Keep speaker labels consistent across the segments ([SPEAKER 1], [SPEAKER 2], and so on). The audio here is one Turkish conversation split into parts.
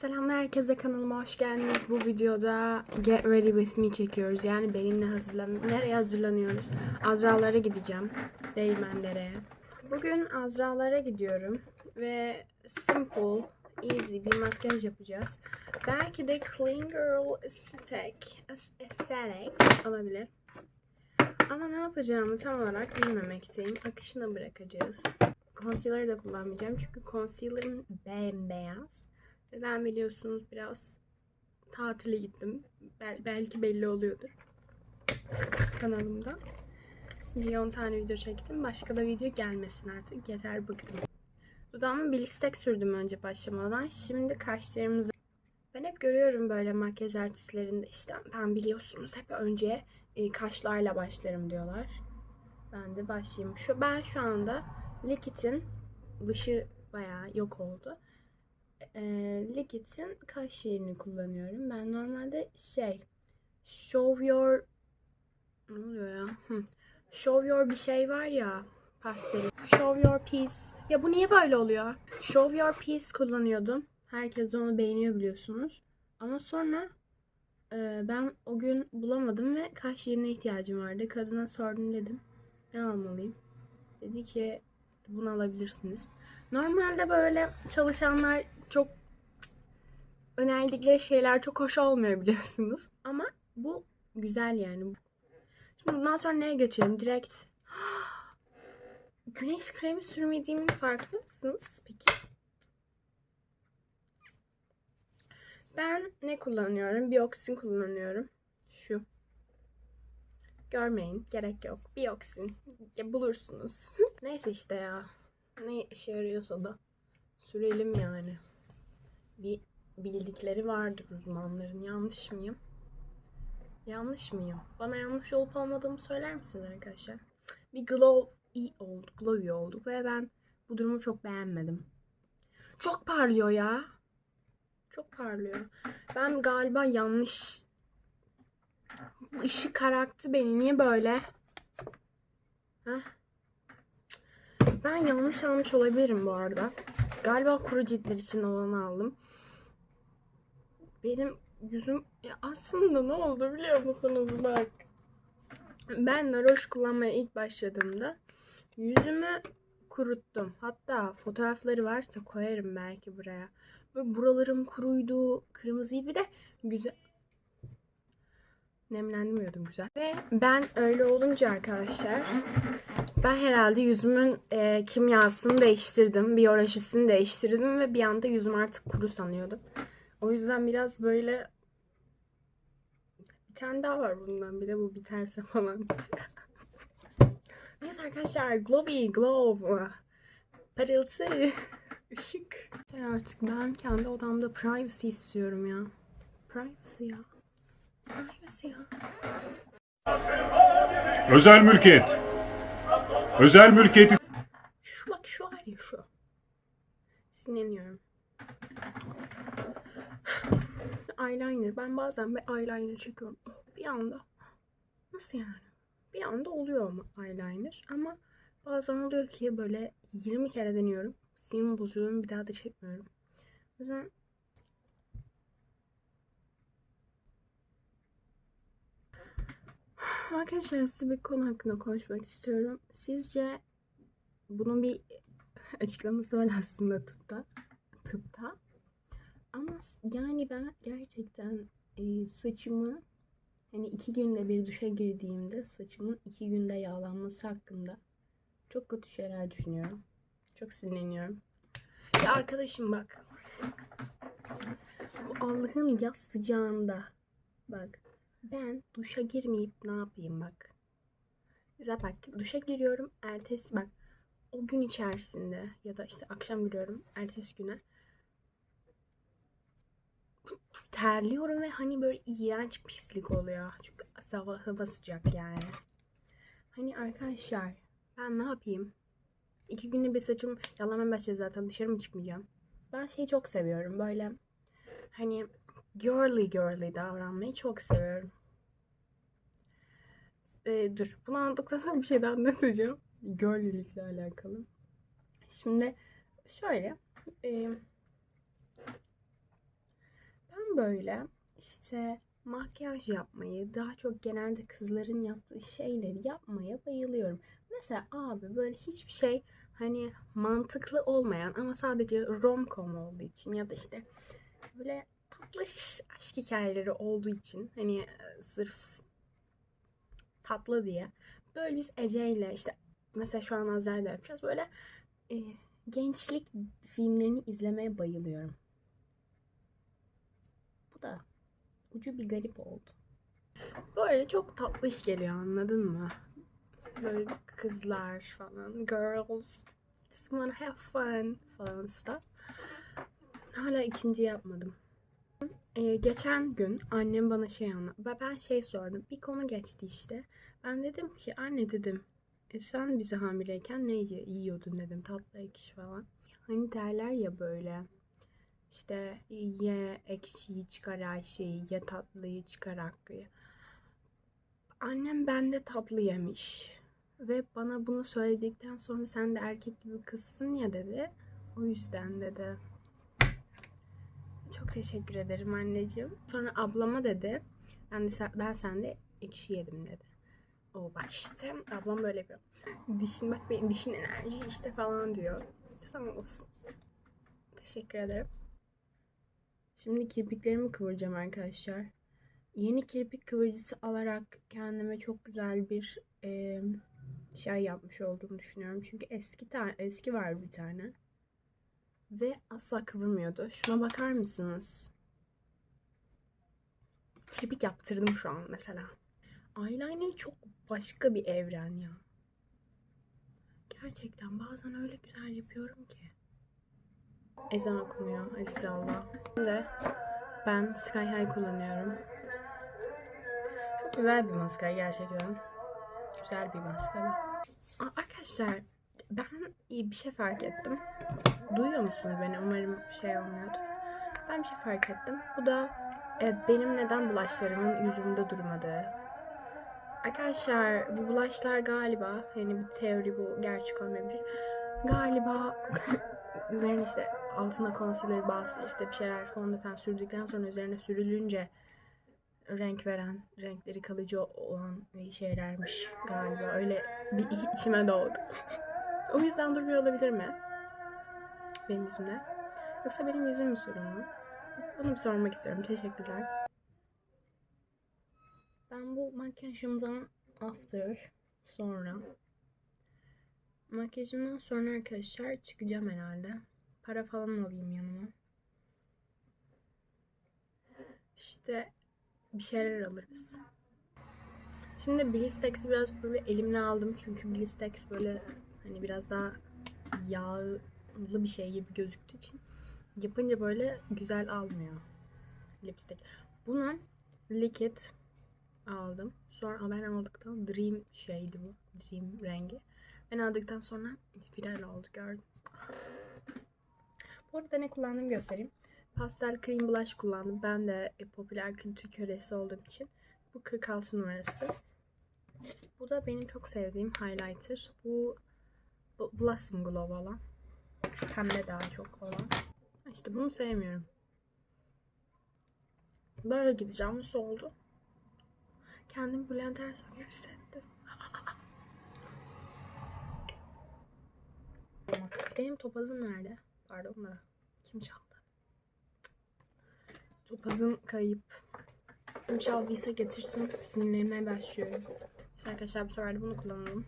[SPEAKER 1] Selamlar herkese kanalıma hoş geldiniz. Bu videoda Get Ready With Me çekiyoruz. Yani benimle hazırlan nereye hazırlanıyoruz? Azralara gideceğim. Değirmenlere. Bugün Azralara gidiyorum ve simple, easy bir makyaj yapacağız. Belki de clean girl aesthetic, aesthetic olabilir. Ama ne yapacağımı tam olarak bilmemekteyim. Akışına bırakacağız. Concealer de kullanmayacağım çünkü concealer'ım bembeyaz. Ve Ben biliyorsunuz biraz tatile gittim. Bel- belki belli oluyordur kanalımda. 10 tane video çektim. Başka da video gelmesin artık. Yeter bıktım. Dudağıma bir listek sürdüm önce başlamadan. Şimdi kaşlarımızı... Ben hep görüyorum böyle makyaj artistlerinde işte ben biliyorsunuz hep önce e, kaşlarla başlarım diyorlar. Ben de başlayayım. Şu, ben şu anda Liquid'in dışı bayağı yok oldu e, Liquid'in kaş yerini kullanıyorum. Ben normalde şey Show Your ne oluyor ya? Show Your bir şey var ya pasteli. Show Your Piece. Ya bu niye böyle oluyor? Show Your Piece kullanıyordum. Herkes onu beğeniyor biliyorsunuz. Ama sonra e, ben o gün bulamadım ve kaş yerine ihtiyacım vardı. Kadına sordum dedim. Ne almalıyım? Dedi ki bunu alabilirsiniz. Normalde böyle çalışanlar çok önerdikleri şeyler çok hoş olmuyor biliyorsunuz. Ama bu güzel yani. Şimdi bundan sonra neye geçelim? Direkt güneş kremi sürmediğimin farkında mısınız peki? Ben ne kullanıyorum? Bioxin kullanıyorum. Şu. Görmeyin. Gerek yok. Bioxin. Ya bulursunuz. Neyse işte ya. Ne işe yarıyorsa da. Sürelim yani. Bir bildikleri vardır uzmanların. Yanlış mıyım? Yanlış mıyım? Bana yanlış olup olmadığımı söyler misiniz arkadaşlar? Bir glow iyi olduk, glowy olduk ve ben bu durumu çok beğenmedim. Çok parlıyor ya. Çok parlıyor. Ben galiba yanlış bu ışık kararttı beni. Niye böyle? Heh. Ben yanlış almış olabilirim bu arada. Galiba kuru ciltler için olanı aldım. Benim yüzüm ya aslında ne oldu biliyor musunuz bak. Ben Roche kullanmaya ilk başladığımda yüzümü kuruttum. Hatta fotoğrafları varsa koyarım belki buraya. Böyle buralarım kuruydu, kırmızıydı bir de güzel nemlendirmiyordum güzel. Ve ben öyle olunca arkadaşlar ben herhalde yüzümün e, kimyasını değiştirdim. Biyolojisini değiştirdim ve bir anda yüzüm artık kuru sanıyordum. O yüzden biraz böyle bir tane daha var bundan bir de bu biterse falan. Neyse arkadaşlar glowy glow parıltı ışık. Artık ben kendi odamda privacy istiyorum ya. Privacy ya.
[SPEAKER 2] Özel mülkiyet. Özel mülkiyeti
[SPEAKER 1] Şu bak şu var ya şu. Sinirleniyorum. eyeliner. Ben bazen bir eyeliner çekiyorum. Bir anda. Nasıl yani? Bir anda oluyor ama eyeliner. Ama bazen oluyor ki böyle 20 kere deniyorum. Sinirim bozuyorum. Bir daha da çekmiyorum. O yüzden Arkadaşlar size bir konu hakkında konuşmak istiyorum. Sizce bunun bir açıklaması var aslında tıpta. Tıpta. Ama yani ben gerçekten e, saçımı hani iki günde bir duşa girdiğimde saçımın iki günde yağlanması hakkında çok kötü şeyler düşünüyorum. Çok sinirleniyorum. Ya arkadaşım bak. Allah'ın yaz sıcağında bak ben duşa girmeyip ne yapayım bak. Güzel bak duşa giriyorum ertesi bak o gün içerisinde ya da işte akşam giriyorum ertesi güne terliyorum ve hani böyle iğrenç pislik oluyor. Çünkü hava, hava sıcak yani. Hani arkadaşlar ben ne yapayım? İki günde bir saçım yalamaya başladı zaten dışarı mı çıkmayacağım? Ben şeyi çok seviyorum böyle hani girly girly davranmayı çok seviyorum. Ee, dur bunu anlattıktan sonra bir şey daha anlatacağım. Girlylikle alakalı. Şimdi şöyle e, böyle işte makyaj yapmayı, daha çok genelde kızların yaptığı şeyleri yapmaya bayılıyorum. Mesela abi böyle hiçbir şey hani mantıklı olmayan ama sadece rom-com olduğu için ya da işte böyle tatlış aşk hikayeleri olduğu için hani e, sırf tatlı diye böyle biz Ece ile işte mesela şu an Azra'yla yapacağız böyle e, gençlik filmlerini izlemeye bayılıyorum. Bu da ucu bir garip oldu. Böyle çok tatlı iş geliyor anladın mı? Böyle kızlar falan, girls, just wanna have fun falan stuff. Hala ikinci yapmadım. Ee, geçen gün annem bana şey anlattı. Ben- Ben şey sordum. Bir konu geçti işte. Ben dedim ki anne dedim. E sen bizi hamileyken ne yiyordun dedim. Tatlı ekşi falan. Hani derler ya böyle. İşte ye ekşiyi çıkar Ayşe'yi, ye tatlıyı çıkar Hakkı'yı. Annem bende tatlı yemiş. Ve bana bunu söyledikten sonra sen de erkek gibi kızsın ya dedi. O yüzden dedi. Çok teşekkür ederim anneciğim. Sonra ablama dedi. Ben de sen, ben sende ekşi yedim dedi. O bak ablam böyle yapıyor. Dişin bak benim dişin enerji işte falan diyor. Sağ olsun. Teşekkür ederim. Şimdi kirpiklerimi kıvıracağım arkadaşlar. Yeni kirpik kıvırcısı alarak kendime çok güzel bir e, şey yapmış olduğumu düşünüyorum. Çünkü eski tane eski var bir tane. Ve asla kıvırmıyordu. Şuna bakar mısınız? Kirpik yaptırdım şu an mesela. Eyeliner çok başka bir evren ya. Gerçekten bazen öyle güzel yapıyorum ki. Ezan okunuyor Aziz Allah. Şimdi ben Sky High kullanıyorum. Çok güzel bir maskara gerçekten. Güzel bir maskara. Arkadaşlar ben iyi bir şey fark ettim. Duyuyor musunuz beni? Umarım şey olmuyordur. Ben bir şey fark ettim. Bu da e, benim neden bulaşlarımın yüzümde durmadığı. Arkadaşlar bu bulaşlar galiba hani bu teori bu gerçek olmayabilir. Galiba üzerine işte altına concealer bastı işte bir şeyler fondöten sürdükten sonra üzerine sürülünce renk veren, renkleri kalıcı olan şeylermiş galiba. Öyle bir içime doğdu. o yüzden durmuyor olabilir mi? Benim yüzümde. Yoksa benim yüzüm mü sorunlu? Bunu bir sormak istiyorum. Teşekkürler. Ben bu makyajımdan after sonra makyajımdan sonra arkadaşlar çıkacağım herhalde. Para falan alayım yanıma. İşte bir şeyler alırız. Şimdi Blistex'i biraz böyle elimle aldım çünkü Blistex böyle hani biraz daha yağlı bir şey gibi gözüktüğü için yapınca böyle güzel almıyor lipstick. Bunu Liquid aldım. Sonra ben aldıktan Dream şeydi bu. Dream rengi. Ben aldıktan sonra viral oldu gördüm. Bu arada ne kullandığımı göstereyim. Pastel cream blush kullandım. Ben de popüler kültür kölesi olduğum için. Bu 46 numarası. Bu da benim çok sevdiğim highlighter. Bu bu Blossom Glow olan. Pembe daha çok olan. İşte bunu sevmiyorum. Böyle gideceğim. Nasıl oldu? Kendimi Bülent Ersoy gibi hissettim. Benim topazım nerede? Pardon da. Kim çaldı? Topazım kayıp. Kim çaldıysa getirsin. Sinirlenmeye başlıyorum. Neyse arkadaşlar bu sefer de bunu kullanalım.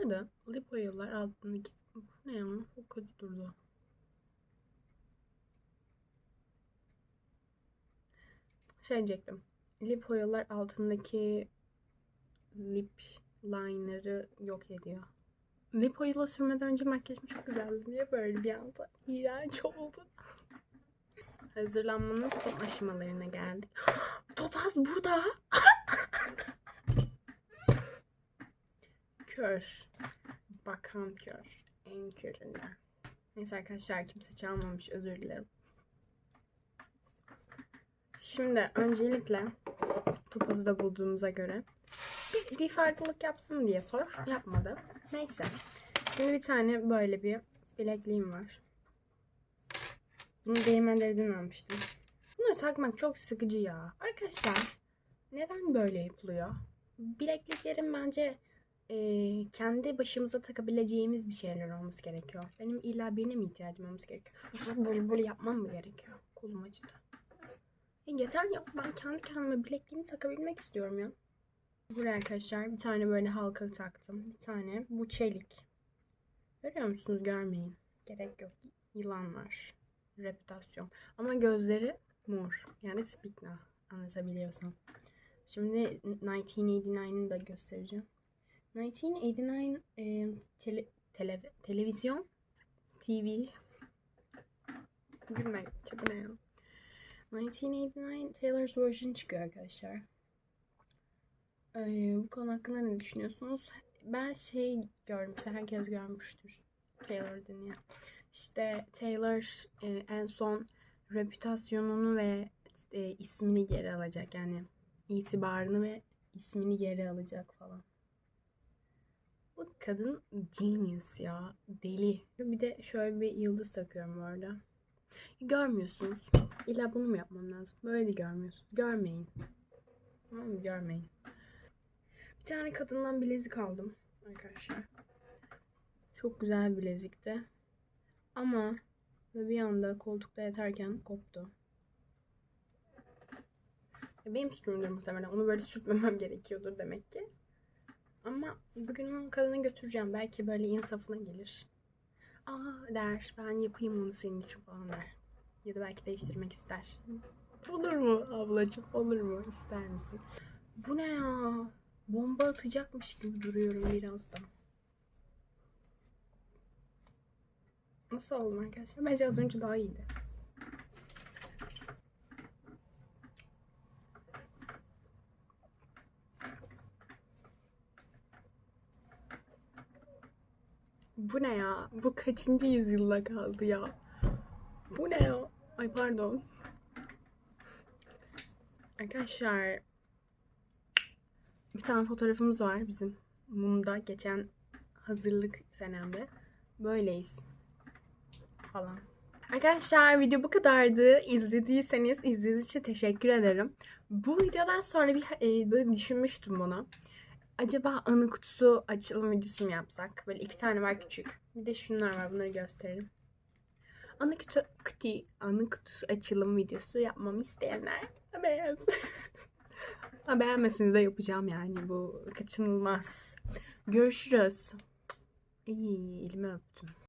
[SPEAKER 1] Bu arada lip oil'lar altındaki... Bu ne ya? Çok kötü durdu. Şey diyecektim. Lip oil'lar altındaki lip liner'ı yok ediyor. Lip oil'la sürmeden önce makyajım çok güzeldi. Niye böyle bir anda iğrenç oldu? Hazırlanmanın son aşamalarına geldik. Topaz burada. kör. Bakan kör. En köründen. Neyse arkadaşlar kimse çalmamış özür dilerim. Şimdi öncelikle topazı da bulduğumuza göre bir, bir farklılık yapsın diye sor. Yapmadı. Neyse. Şimdi bir tane böyle bir bilekliğim var. Bunu değirmenlerden almıştım. Bunları takmak çok sıkıcı ya. Arkadaşlar neden böyle yapılıyor? Bilekliklerin bence eee, kendi başımıza takabileceğimiz bir şeyler olması gerekiyor. Benim illa birine mi ihtiyacım olması gerekiyor? Böyle yapmam mı gerekiyor? Kolum acıdı. Ya yeter ya ben kendi kendime bilekliğimi takabilmek istiyorum ya. Buraya arkadaşlar bir tane böyle halka taktım. Bir tane bu çelik. Görüyor musunuz? Görmeyin. Gerek yok. Yılan var. Reputasyon. Ama gözleri mor. Yani speak now. Anlatabiliyorsam. Şimdi 1989'ı da göstereceğim. 1989 e, tele, tele, televizyon TV Gülme. Çok ne ya? 1989 Taylor's version çıkıyor arkadaşlar. Ee, bu konu hakkında ne düşünüyorsunuz? Ben şey görmüştüm, herkes görmüştür. Taylor dinleyen. İşte Taylor e, en son reputasyonunu ve e, ismini geri alacak. Yani itibarını ve ismini geri alacak falan. Bu kadın genius ya. Deli. Bir de şöyle bir yıldız takıyorum bu arada. Görmüyorsunuz. İlla bunu mu yapmam lazım? Böyle de görmüyorsun. Görmeyin. Tamam mı? Görmeyin. Bir tane kadından bilezik aldım arkadaşlar. Çok güzel bir bilezikti. Ama bir anda koltukta yatarken koptu. Benim suçumdur muhtemelen. Onu böyle sürtmemem gerekiyordur demek ki. Ama bugün onu kadına götüreceğim. Belki böyle insafına gelir. Aa der ben yapayım onu senin için falan der. Ya da belki değiştirmek ister. Olur mu ablacığım? Olur mu? İster misin? Bu ne ya? Bomba atacakmış gibi duruyorum birazdan. Nasıl oldum arkadaşlar? Bence az önce daha iyiydi. Bu ne ya? Bu kaçıncı yüzyılda kaldı ya? Bu ne ya? Ay pardon. Arkadaşlar bir tane fotoğrafımız var bizim Mum'da geçen hazırlık senemde. Böyleyiz. Falan. Arkadaşlar video bu kadardı. İzlediyseniz izlediğiniz için teşekkür ederim. Bu videodan sonra bir e, böyle düşünmüştüm bunu. Acaba anı kutusu açılım videosu mu yapsak? Böyle iki tane var küçük. Bir de şunlar var bunları gösterelim. Anı kutu, kutu, anı kutusu açılım videosu yapmamı isteyenler beğensin. Ha, beğenmeseniz de yapacağım yani bu kaçınılmaz. Görüşürüz. İyi elimi öptüm.